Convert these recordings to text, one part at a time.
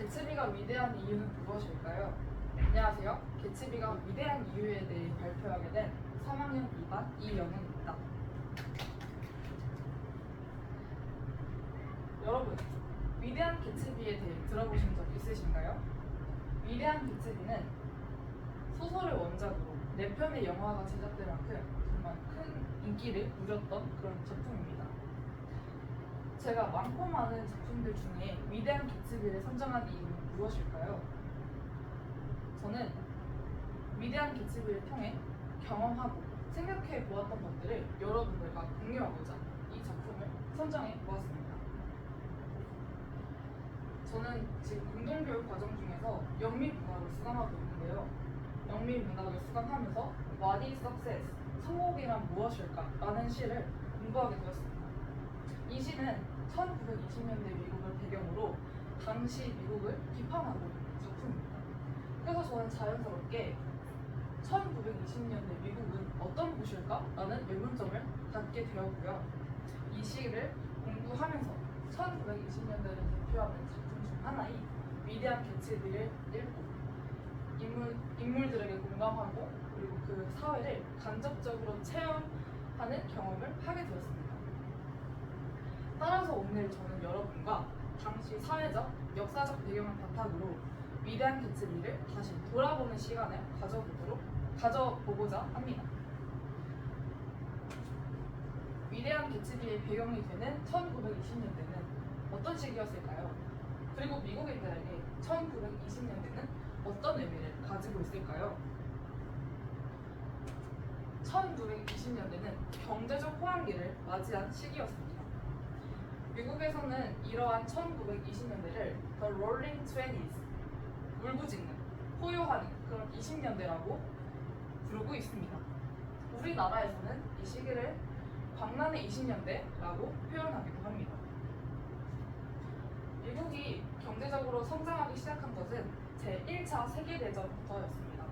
개츠비가 위대한 이유는 무엇일까요? 안녕하세요. 개츠비가 위대한 이유에 대해 발표하게 된 3학년 2반 이영은입니다. 여러분, 위대한 개츠비에 대해 들어보신 적 있으신가요? 위대한 개츠비는 소설을 원작으로 4편의 영화가 제작될 만큼 정말 큰 인기를 누렸던 그런 작품입니다. 제가 많고 많은 작품들 중에 위대한 개츠비를 선정한 이유는 무엇일까요? 저는 위대한 개츠비를 통해 경험하고 생각해 보았던 것들을 여러분들과 공유하고자 이 작품을 선정해 보았습니다. 저는 지금 공동교육 과정 중에서 영미문학을 수강하고 있는데요. 영미문학을 수강하면서 What is success? 성공이란 무엇일까? 라는 시를 공부하게 되었습니다. 이 시는 1920년대 미국을 배경으로 당시 미국을 비판하고 있는 작품입니다. 그래서 저는 자연스럽게 1920년대 미국은 어떤 곳일까? 라는 의문점을 갖게 되었고요. 이 시를 공부하면서 1920년대를 대표하는 작품 중 하나인 위대한 개츠비를 읽고 인물, 인물들에게 공감하고 그리고 그 사회를 간접적으로 체험하는 경험을 하게 되었습니다. 따라서 오늘 저는 여러분과 당시 사회적, 역사적 배경을 바탕으로 위대한 개츠비를 다시 돌아보는 시간을 가져보도록 가져보고자 합니다. 위대한 개츠비의 배경이 되는 1920년대는 어떤 시기였을까요? 그리고 미국인들에게 1920년대는 어떤 의미를 가지고 있을까요? 1920년대는 경제적 호황기를 맞이한 시기였습니다. 미국에서는 이러한 1920년대를 The Rolling Twenties, 울부짖는, 포효하는 그런 20년대라고 부르고 있습니다. 우리나라에서는 이 시기를 광란의 20년대라고 표현하기도 합니다. 미국이 경제적으로 성장하기 시작한 것은 제1차 세계대전부터였습니다.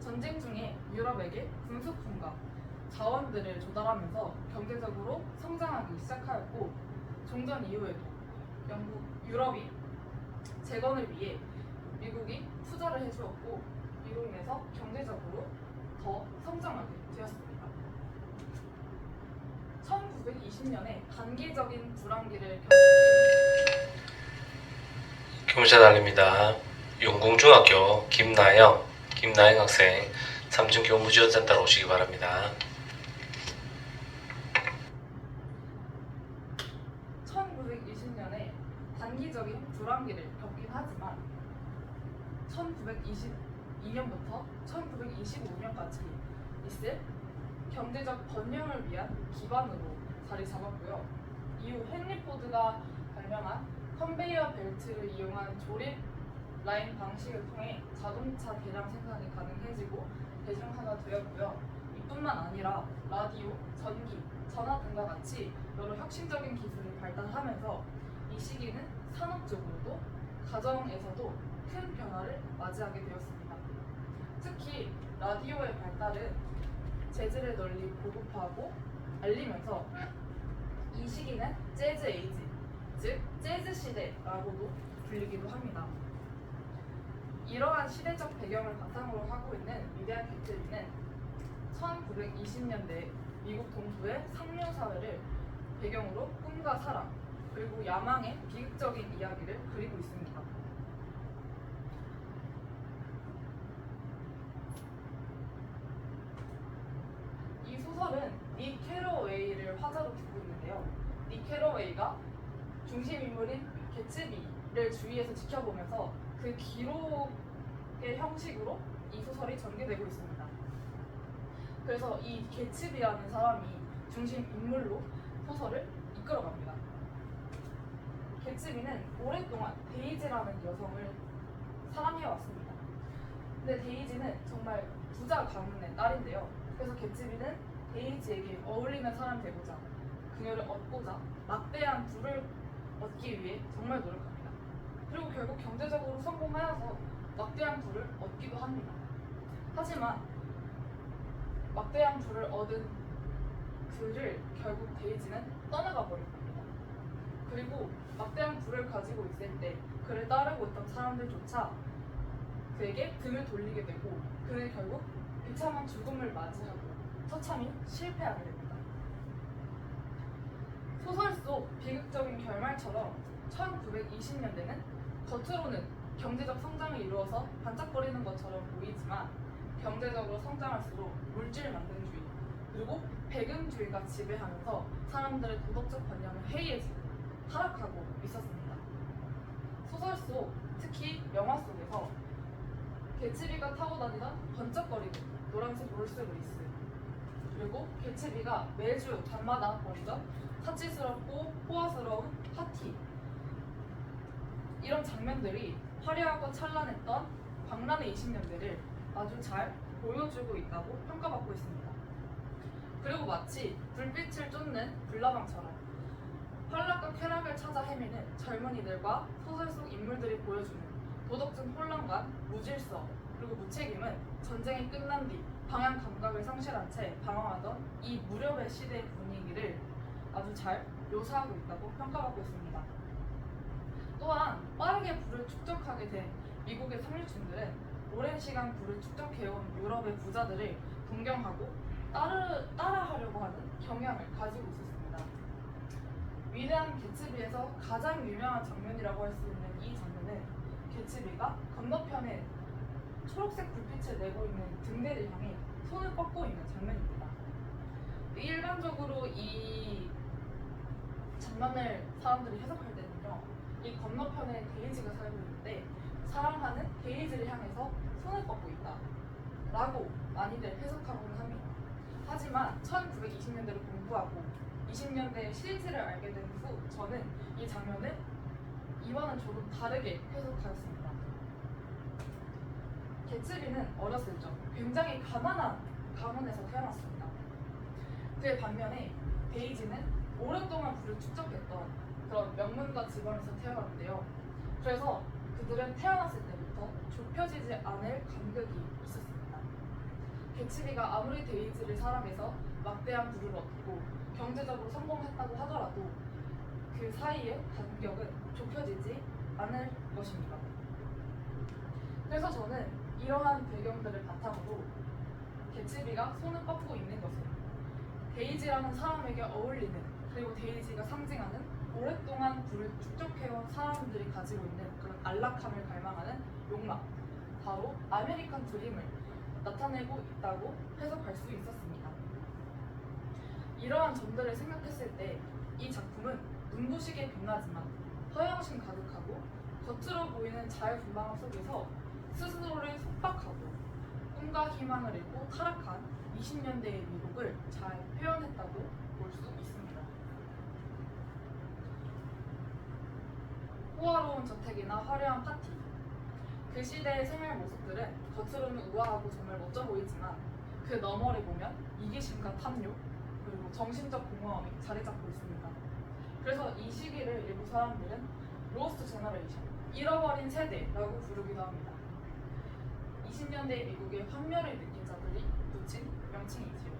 전쟁 중에 유럽에게 군수품과 자원들을 조달하면서 경제적으로 성장하기 시작하였고 종전 이후에도 영국, 유럽이 재건을 위해 미국이 투자를 해주었고 이로 인해서 경제적으로 더 성장하게 되었습니다. 1920년에 단기적인 불황기를 겪 경찰 알립니다. 용궁중학교 김나영, 김나영 학생 3층 교무지원센터로 오시기 바랍니다. 1920년에 단기적인 불황기를 겪긴 하지만 1922년부터 1925년까지 있을 경제적 번영을 위한 기반으로 자리 잡았고요. 이후 헨리 포드가 발명한 컨베이어 벨트를 이용한 조립 라인 방식을 통해 자동차 대량 생산이 가능해지고 대중화가 되었고요. 이뿐만 아니라 라디오, 전기, 전화 등과 같이 여러 혁신적인 기술이 발달하면서 이 시기는 산업적으로도 가정에서도 큰 변화를 맞이하게 되었습니다. 특히 라디오의 발달은 재즈를 널리 보급하고 알리면서 이 시기는 재즈 에이지, 즉 재즈 시대라고도 불리기도 합니다. 이러한 시대적 배경을 바탕으로 하고 있는 위대한 개츠비는 1920년대 미국 동부의 상류 사회를 배경으로 꿈과 사랑 그리고 야망의 비극적인 이야기를 그리고 있습니다. 이 소설은 닉 캐러웨이를 화자로 두고 있는데요. 닉 캐러웨이가 중심 개츠비를 주위에서 지켜보면서 그 기록의 형식으로 이 소설이 전개되고 있습니다. 그래서 이 개츠비라는 사람이 중심 인물로 소설을 이끌어갑니다. 개츠비는 오랫동안 데이지라는 여성을 사랑해왔습니다. 근데 데이지는 정말 부자 가문의 딸인데요. 그래서 개츠비는 데이지에게 어울리는 사람 되고자 그녀를 얻고자 막대한 부를 얻기 위해 정말 노력합니다. 그리고 결국 경제적으로 성공하여서 막대한 부를 얻기도 합니다. 하지만 막대한 부를 얻은 그를 결국 데이지는 떠나가 버립니다. 그리고 막대한 부를 가지고 있을 때 그를 따르고 있던 사람들조차 그에게 등을 돌리게 되고 그는 결국 비참한 죽음을 맞이하고 처참히 실패하게 됩니다. 소설 속 비극적인 결말처럼 1920년대는 겉으로는 경제적 성장을 이루어서 반짝거리는 것처럼 보이지만 경제적으로 성장할수록 물질 만능주의 그리고 배금주의가 지배하면서 사람들의 도덕적 관념을 해이해지고 타락하고 있었습니다. 소설 속 특히 영화 속에서 개츠비가 타고 다니던 번쩍거리는 노란색 롤스로이스 그리고 개츠비가 매주 밤마다 벌던 사치스럽고 호화스러운 파티 이런 장면들이 화려하고 찬란했던 광란의 20년대를 아주 잘 보여주고 있다고 평가받고 있습니다. 그리고 마치 불빛을 쫓는 불나방처럼 환락과 쾌락을 찾아 헤매는 젊은이들과 소설 속 인물들이 보여주는 도덕적 혼란과 무질서 그리고 무책임은 전쟁이 끝난 뒤 방향 감각을 상실한 채 방황하던 이 무렵의 시대의 분위기를 아주 잘 묘사하고 있다고 평가받고 있습니다. 또한 빠르게 불을 축적하게 된 미국의 상류층들은 오랜 시간 불을 축적해온 유럽의 부자들을 동경하고 따르, 따라하려고 하는 경향을 가지고 있었습니다. 위대한 개츠비에서 가장 유명한 장면이라고 할 수 있는 이 장면은 개츠비가 건너편에 초록색 불빛을 내고 있는 등대를 향해 손을 뻗고 있는 장면입니다. 일반적으로 이 장면을 사람들이 해석할 때는요, 이 건너편에 데이지가 살고 있는데 사랑하는 데이지를 향해서 손을 뻗고 있다. 라고 많이들 해석하곤 합니다. 하지만 1920년대를 공부하고 20년대의 실질을 알게 된 후 저는 이 장면을 이와는 조금 다르게 해석하였습니다. 개츠비는 어렸을 적 굉장히 가난한 가문에서 태어났습니다. 그의 반면에 데이지는 오랫동안 불을 축적했던 그런 명문가 집안에서 태어났는데요. 그래서 그들은 태어났을 때부터 좁혀지지 않을 간극이 있었습니다. 개츠비가 아무리 데이지를 사랑해서 막대한 부를 얻고 경제적으로 성공했다고 하더라도 그 사이의 간격은 좁혀지지 않을 것입니다. 그래서 저는 이러한 배경들을 바탕으로 개츠비가 손을 뻗고 있는 것은 데이지라는 사람에게 어울리는 그리고 데이지가 상징하는 오랫동안 불을 축적해온 사람들이 가지고 있는 그런 안락함을 갈망하는 욕망 바로 아메리칸 드림을 나타내고 있다고 해석할 수 있었습니다. 이러한 점들을 생각했을 때 이 작품은 눈부시게 빛나지만 허영심 가득하고 겉으로 보이는 자유분방함 속에서 스스로를 속박하고 꿈과 희망을 잃고 타락한 20년대의 미국을 잘 표현했다고 볼 수 있습니다. 호화로운 저택이나 화려한 파티 그 시대의 생활 모습들은 겉으로는 우아하고 정말 멋져 보이지만 그 너머를 보면 이기심과 탐욕 그리고 정신적 공허함이 자리 잡고 있습니다. 그래서 이 시기를 일부 사람들은 로스트 제너레이션, 잃어버린 세대라고 부르기도 합니다. 20년대 미국의 환멸을 느낀 자들이 붙인 명칭이지요.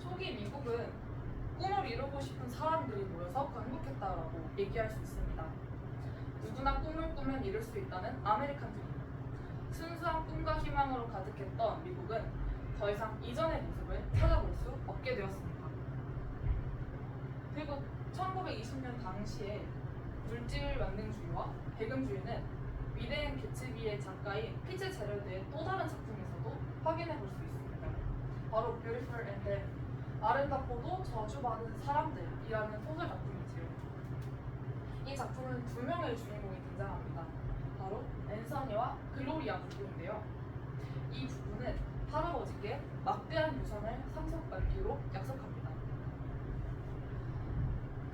초기 미국은 꿈을 이루고 싶은 사람들이 모여서 건국했다라고 얘기할 수 있습니다. 누구나 꿈을 꾸면 이룰 수 있다는 아메리칸 드림. 순수한 꿈과 희망으로 가득했던 미국은 더 이상 이전의 모습을 찾아볼 수 없게 되었습니다. 그리고 1920년 당시에 물질 만능주의와 배금주의는 위대한 개츠비의 작가인 피츠 제럴드의 또 다른 작품에서도 확인해 볼 수 있습니다. 바로 Beautiful and Damned, 아름답고도 저주받은 사람들이라는 소설 작품이지요. 이 작품은 두 명의 주인공이 등장합니다. 바로 앤서니와 글로리아 부부인데요. 이 부부는 할아버지께 막대한 유산을 상속받기로 약속합니다.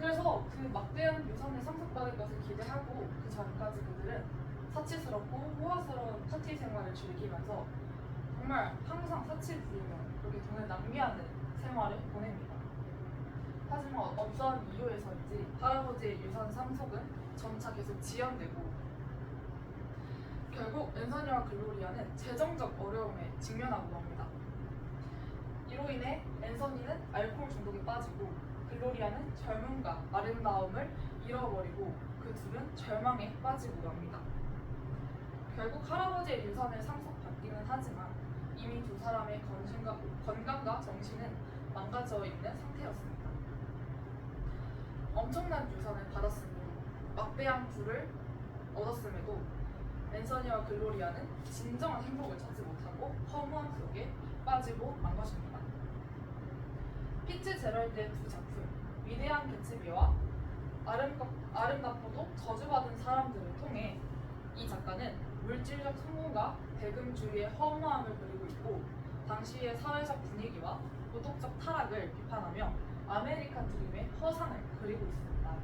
그래서 그 막대한 유산을 상속받을 것을 기대하고 그 전까지 그들은 사치스럽고 호화스러운 파티 생활을 즐기면서 정말 항상 사치 부리며 그렇게 돈을 낭비하는 생활을 보냅니다. 하지만 어떠한 이유에서인지 할아버지의 유산 상속은 점차 계속 지연되고 결국 앤서니와 글로리아는 재정적 어려움에 직면하고 맙니다. 이로 인해 앤서니는 알코올 중독에 빠지고 글로리아는 젊음과 아름다움을 잃어버리고 그 둘은 절망에 빠지고 맙니다. 결국 할아버지의 유산을 상속받기는 하지만 이미 두 사람의 건신과, 건강과 정신은 망가져 있는 상태였습니다. 엄청난 유산을 받았으니 막대한 부를 얻었음에도 앤서니와 글로리아는 진정한 행복을 찾지 못하고 허무함 속에 빠지고 만 것입니다. 피츠 제럴드의 두 작품 위대한 개츠비와 아름답, 아름답고도 저주받은 사람들을 통해 이 작가는 물질적 성공과 배금주의의 허무함을 그리고 있고 당시의 사회적 분위기와 도덕적 타락을 비판하며 아메리칸 드림의 허상을 그리고 있습니다.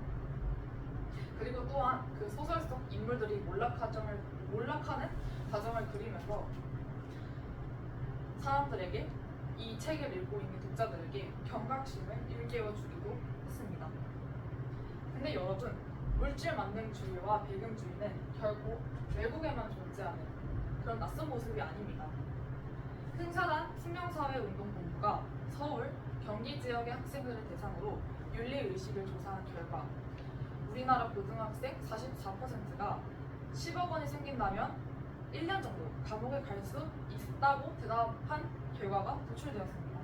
그리고 또한 그 소설 속 인물들이 몰락 과정을 몰락하는 과정을 그리면서 사람들에게 이 책을 읽고 있는 독자들에게 경각심을 일깨워 주기도 했습니다. 근데 여러분, 물질 만능주의와 배금주의는 결국 외국에만 존재하는 그런 낯선 모습이 아닙니다. 흥사단 숙명사회운동본부가 서울, 경기 지역의 학생들을 대상으로 윤리의식을 조사한 결과 우리나라 고등학생 44%가 10억 원이 생긴다면 1년 정도 감옥에 갈 수 있다고 대답한 결과가 도출되었습니다.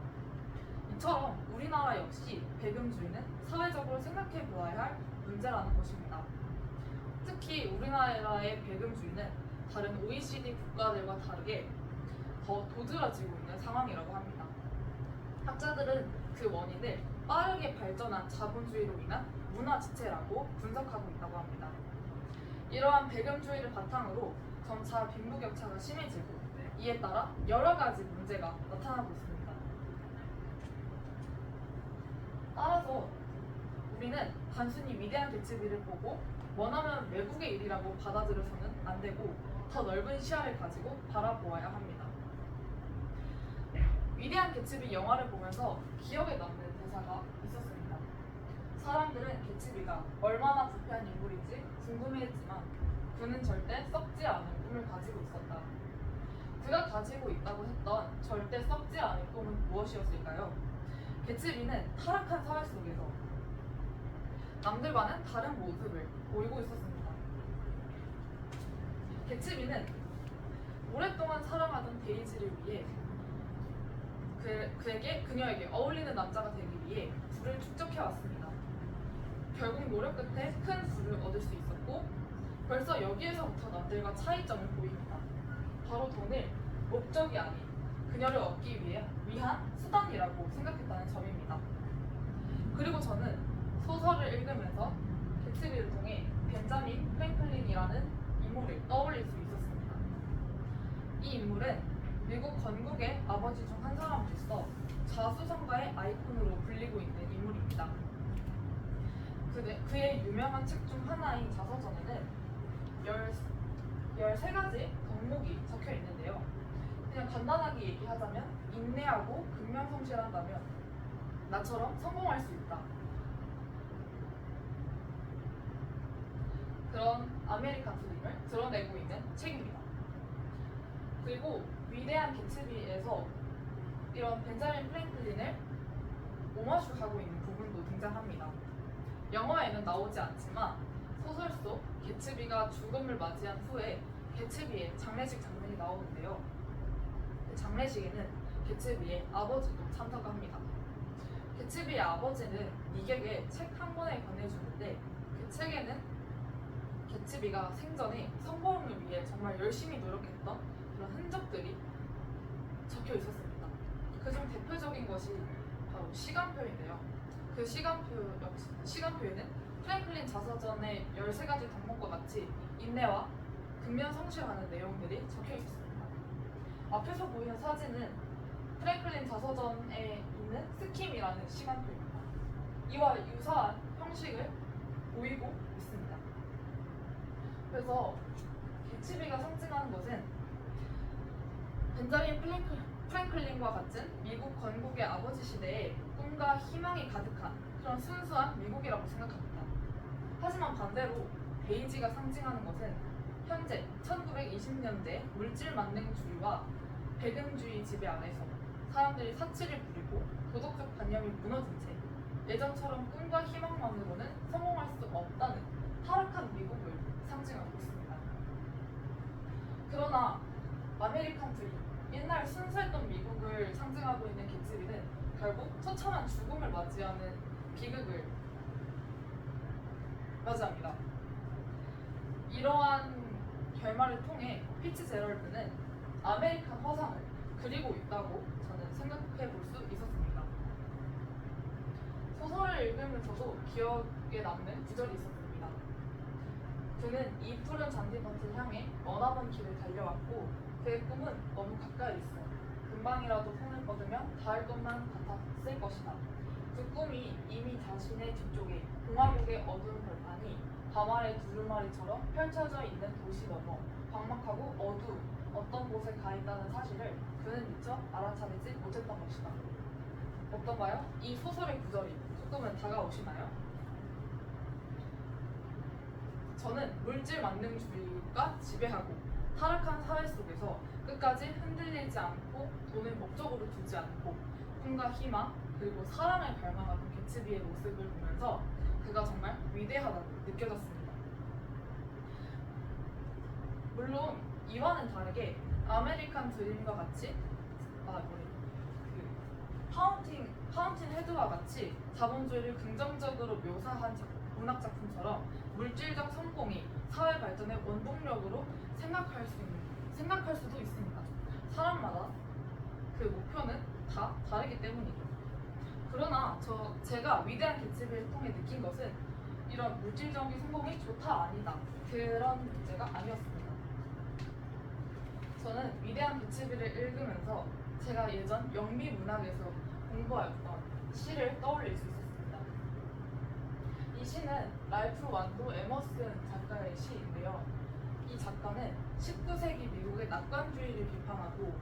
이처럼 우리나라 역시 배금주의는 사회적으로 생각해 보아야 할 문제라는 것입니다. 특히 우리나라의 배금주의는 다른 OECD 국가들과 다르게 더 도드라지고 있는 상황이라고 합니다. 학자들은 그 원인을 빠르게 발전한 자본주의로 인한 문화 지체라고 분석하고 있다고 합니다. 이러한 배경주의를 바탕으로 점차 빈부격차가 심해지고 이에 따라 여러 가지 문제가 나타나고 있습니다. 따라서 우리는 단순히 위대한 개츠비를 보고 원하면 외국의 일이라고 받아들여서는 안 되고 더 넓은 시야를 가지고 바라보아야 합니다. 위대한 개츠비 영화를 보면서 기억에 남는 대사가 있었습니다. 사람들은 개츠비가 얼마나 부패한 인물인지 궁금해했지만 그는 절대 썩지 않을 꿈을 가지고 있었다. 그가 가지고 있다고 했던 절대 썩지 않을 꿈은 무엇이었을까요? 개츠비는 타락한 사회 속에서 남들과는 다른 모습을 보이고 있었습니다. 개츠비는 오랫동안 사랑하던 데이지를 위해 그, 그에게 그녀에게 어울리는 남자가 되기 위해 부를 축적해 왔습니다. 결국 노력 끝에 큰 부를 얻을 수 있었고 벌써 여기에서부터 남들과 차이점을 보입니다. 바로 돈을 목적이 아닌 그녀를 얻기 위해 위한 수단이라고 생각했다는 점입니다. 그리고 저는 소설을 읽으면서 개츠비를 통해 벤자민 프랭클린이라는 인물을 떠올릴 수 있었습니다. 이 인물은 미국 건국의 아버지 중 한 사람으로서 자수성가의 아이콘으로 불리고 있는 인물입니다. 그의, 유명한 책 중 하나인 자서전에는 13가지 덕목이 적혀 있는데요. 그냥 간단하게 얘기하자면 인내하고 근면 성실한다면 나처럼 성공할 수 있다. 그런 아메리칸 드림을 드러내고 있는 책입니다. 그리고 위대한 개츠비에서 이런 벤자민 프랭클린을 오마주하고 있는 부분도 등장합니다. 영화에는 나오지 않지만 소설 속 개츠비가 죽음을 맞이한 후에 개츠비의 장례식 장면이 나오는데요. 그 장례식에는 개츠비의 아버지도 참석합니다. 개츠비의 아버지는 이객에 책 한 권을 건네주는데 그 책에는 개츠비가 생전에 성공을 위해 정말 열심히 노력했던 그런 흔적들이 적혀 있었습니다. 그중 대표적인 것이 바로 시간표인데요. 그 시간표 역시 시간표에는 프랭클린 자서전의 13가지 덕목과 같이 인내와 근면 성실하는 내용들이 적혀 있었습니다. 앞에서 보이는 사진은 프랭클린 자서전에 있는 스킴이라는 시간표입니다. 이와 유사한 형식을 보이고 있습니다. 그래서 개츠비가 상징하는 것은 벤자민 프랭클린과 같은 미국 건국의 아버지 시대에 꿈과 희망이 가득한 그런 순수한 미국이라고 생각합니다. 하지만 반대로 베이지가 상징하는 것은 현재 1920년대 물질 만능주의와 배금주의 지배 안에서 사람들이 사치를 부리고 도덕적 관념이 무너진 채 예전처럼 꿈과 희망만으로는 성공할 수 없다는 타락한 미국을 상징하고 있습니다. 그러나 아메리칸 드림, 옛날 순수했던 미국을 상징하고 있는 개츠비는 결국 처참한 죽음을 맞이하는 비극을 맞이합니다. 이러한 결말을 통해 피치 제럴드는 아메리칸 화상을 그리고 있다고 저는 생각해 볼 수 있었습니다. 소설을 읽으면서도 기억에 남는 구절이 있었습니다. 그는 이 푸른 잔디밭을 향해 머나먼 길을 달려왔고 그의 꿈은 너무 가까이 있어. 금방이라도 손을 뻗으면 닿을 것만 같았을 것이다. 그 꿈이 이미 자신의 뒤쪽에 공화국의 어두운 벌판이 밤하의 두루마리처럼 펼쳐져 있는 도시 너머 광막하고 어두운 어떤 곳에 가 있다는 사실을 그는 미처 알아차리지 못했던 것이다. 어떤가요? 이 소설의 구절이 조금은 다가오시나요? 저는 물질 만능주의가 지배하고 타락한 사회 속에서 끝까지 흔들리지 않고 돈을 목적으로 두지 않고 꿈과 희망 그리고 사랑을 갈망하던 개츠비의 모습을 보면서 그가 정말 위대하다고 느껴졌습니다. 물론 이와는 다르게 아메리칸 드림과 같이 아 뭐래 그 파운틴 파운틴 헤드와 같이 자본주의를 긍정적으로 묘사한 작- 문학 작품처럼 물질적 성공이 사회 발전의 원동력으로 생각할 수 있는 생각할 수도 있습니다. 사람마다 그 목표는 다 다르기 때문이죠. 그러나 저 제가 위대한 개츠비를 통해 느낀 것은 이런 물질적인 성공이 좋다 아니다 그런 문제가 아니었습니다. 저는 위대한 개츠비를 읽으면서 제가 예전 영미 문학에서 공부하였던 시를 떠올릴 수 있었습니다. 이 시는 라이프 완도 에머슨 작가의 시인데요. 이 작가는 19세기 미국의 낙관주의를 비판하고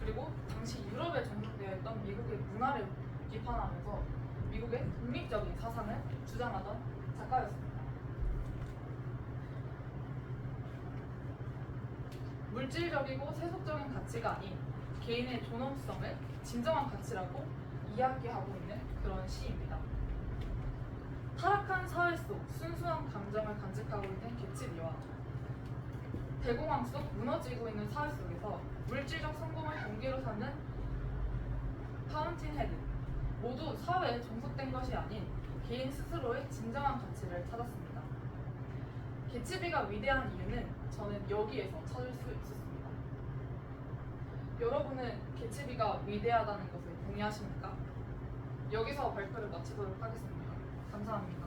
그리고 당시 유럽에 정착되어 있던 미국의 문화를 비판하면서 미국의 독립적인 사상을 주장하던 작가였습니다. 물질적이고 세속적인 가치가 아닌 개인의 존엄성을 진정한 가치라고 이야기하고 있는 그런 시입니다. 타락한 사회 속 순수한 감정을 간직하고 있는 개츠비와 대공황 속 무너지고 있는 사회 속에서 물질적 성공을 경계로 삼는 파운틴 헤드 모두 사회에 종속된 것이 아닌 개인 스스로의 진정한 가치를 찾았습니다. 개츠비가 위대한 이유는 저는 여기에서 찾을 수 있었습니다. 여러분은 개츠비가 위대하다는 것을 동의하십니까? 여기서 발표를 마치도록 하겠습니다. 감사합니다.